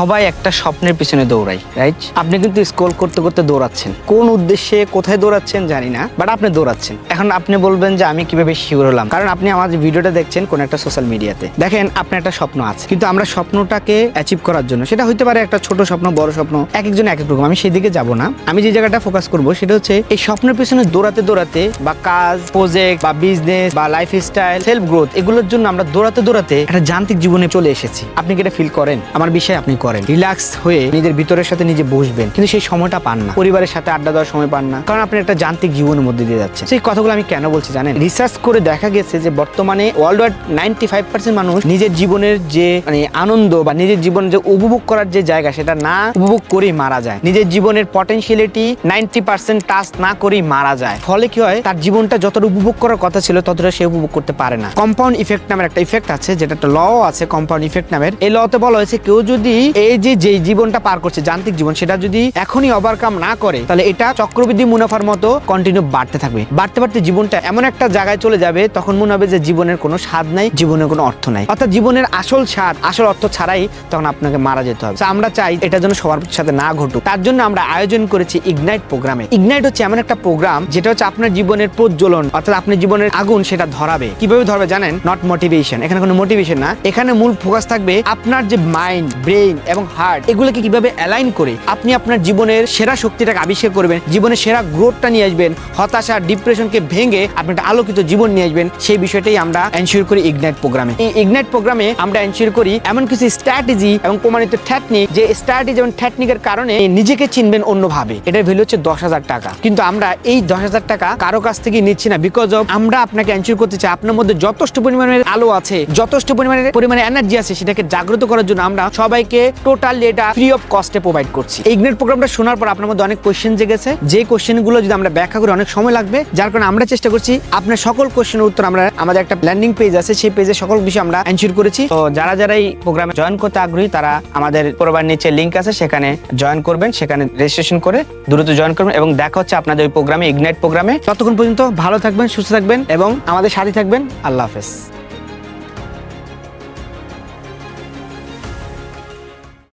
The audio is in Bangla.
সবাই একটা স্বপ্নের পিছনে দৌড়াই রাইট আপনি কিন্তু স্ক্রল করতে করতে দৌড়াচ্ছেন। কোন উদ্দেশ্যে কোথায় দৌড়াচ্ছেন জানি না বাট আপনি দৌড়াচ্ছেন। এখন আপনি বলবেন যে আমি কীভাবে শিওর হলাম, কারণ আপনি আমার ভিডিওটা দেখছেন কোন একটা সোশ্যাল মিডিয়াতে দেখেন, আপনার একটা স্বপ্ন আছে, কিন্তু আমরা স্বপ্নটাকে অ্যাচিভ করার জন্য, সেটা হইতে পারে একটা ছোট স্বপ্ন, বড় স্বপ্ন এক একজন এক এক রকম, আমি সেদিকে যাব না। আমি যে জায়গাটা ফোকাস করব, সেটা হচ্ছে এই স্বপ্নের পিছনে দৌড়াতে দৌড়াতে বা কাজ প্রজেক্ট বা বিজনেস বা লাইফ স্টাইল সেলফ গ্রোথ এগুলোর জন্য আমরা দৌড়াতে দৌড়াতে একটা যান্ত্রিক জীবনে চলে এসেছি। আপনি কি এটা ফিল করেন? আমার বিষয়ে আপনি করেন। রিল্যাক্স হয়ে নিজের ভিতরের সাথে নিজে বসবেন। কিন্তু সেই সময়টা পান না। পরিবারের সাথে আড্ডা দেওয়ার সময় পান না। কারণ আপনি একটা যান্ত্রিক জীবনের মধ্যে দিয়ে যাচ্ছেন। সেই কথাগুলো আমি কেন বলছি জানেন? রিসার্চ করে দেখা গেছে যে বর্তমানে world wide ninety five percent মানুষ নিজের জীবনের যে মানে আনন্দ বা নিজের জীবন যে উপভোগ করার যে জায়গা সেটা না উপভোগ করেই মারা যায়। নিজের জীবনের পটেনশিয়ালিটি নাইনটি পার্সেন্ট টাচ না করেই মারা যায়। ফলে কি হয়? তার জীবনটা যতটা উপভোগ করার কথা ছিল, ততটা সে উপভোগ করতে পারে না। কম্পাউন্ড ইফেক্ট নামের একটা ইফেক্ট আছে যেটা একটা ল আছে কম্পাউন্ড ইফেক্ট নামের। এই লতে বলা হয়েছে, কেউ যদি এই যে যে জীবনটা পার করছে, যান্ত্রিক জীবন, সেটা যদি এখনই ওভারকাম না করে, তাহলে এটা চক্রবৃদ্ধি মুনাফার মতো কন্টিনিউ বাড়তে থাকবে। বাড়তে বাড়তে জীবনটা এমন একটা জায়গায় চলে যাবে, তখন মনে হবে যে জীবনের কোনো স্বাদ নাই, জীবনের কোনো অর্থ নাই। অর্থাৎ জীবনের আসল স্বাদ, আসল অর্থ ছাড়াই তখন আপনাকে মারা যেতে হবে। আমরা চাই এটা যেন সবার সাথে না ঘটুক। তার জন্য আমরা আয়োজন করেছি ইগনাইট প্রোগ্রামে ইগনাইট হচ্ছে এমন একটা প্রোগ্রাম যেটা হচ্ছে আপনার জীবনের প্রজ্বলন, অর্থাৎ আপনার জীবনের আগুন সেটা ধরাবে। কীভাবে ধরবে জানেন? নট মোটিভেশন এখানে কোনো মোটিভেশন না। এখানে মূল ফোকাস থাকবে আপনার যে মাইন্ড ব্রেইন এবং হার্ট এগুলোকে কীভাবে অ্যালাইন করে আপনি আপনার জীবনের সেরা শক্তিটাকে আবিষ্কার করবেন, জীবনের সেরা গ্রোথটা নিয়ে আসবেন, হতাশা, ডিপ্রেশনকে ভেঙে আপনি একটা আলোকিত জীবন নিয়ে আসবেন, সেই বিষয়টাই আমরা এনশিওর করি ইগনাইট প্রোগ্রামে এই ইগনাইট প্রোগ্রামে আমরা এনশিওর করি এমন কিছু স্ট্র্যাটেজি এবং প্রমাণিত টেকনিক যে স্ট্র্যাটেজি এবং টেকনিকের কারণে নিজেকে চিনবেন অন্যভাবে। এটার ভ্যালু হচ্ছে দশ হাজার টাকা। কিন্তু আমরা এই দশ হাজার টাকা কারও কাছ থেকে নিচ্ছি না বিকজ অফ আমরা আপনাকে এনশিওর করতে চাই আপনার মধ্যে যথেষ্ট পরিমাণের আলো আছে, যথেষ্ট পরিমাণের পরিমাণে এনার্জি আছে, সেটাকে জাগ্রত করার জন্য আমরা সবাইকে টোটালি এটা ফ্রি অফ কস্টে প্রোভাইড করছি। ইগনেট প্রোগ্রামটা শোনার পর আপনার মধ্যে অনেক কোশ্চেন জেগেছে। যে কোশ্চেনগুলো যদি আমরা ব্যাখ্যা করি, অনেক সময় লাগবে। যার কারণে আমরা চেষ্টা করছি, আপনার সকল কোশ্চেনের উত্তর আমরা আমাদের একটা ল্যান্ডিং পেজ আছে, সেই পেজে সকল বিষয় আমরা এনশিওর করেছি। তো যারা যারা এই প্রোগ্রামে জয়েন করতে আগ্রহী, তারা আমাদের প্রোগ্রামের নিচে লিংক আছে, সেখানে জয়েন করবেন, সেখানে রেজিস্ট্রেশন করে দ্রুত জয়েন করবেন এবং দেখা হচ্ছে আপনাদের ওই প্রোগ্রামে ইগনাইট প্রোগ্রামে ততক্ষণ পর্যন্ত ভালো থাকবেন, সুস্থ থাকবেন এবং আমাদের সাথে থাকবেন। আল্লাহ হাফেজ।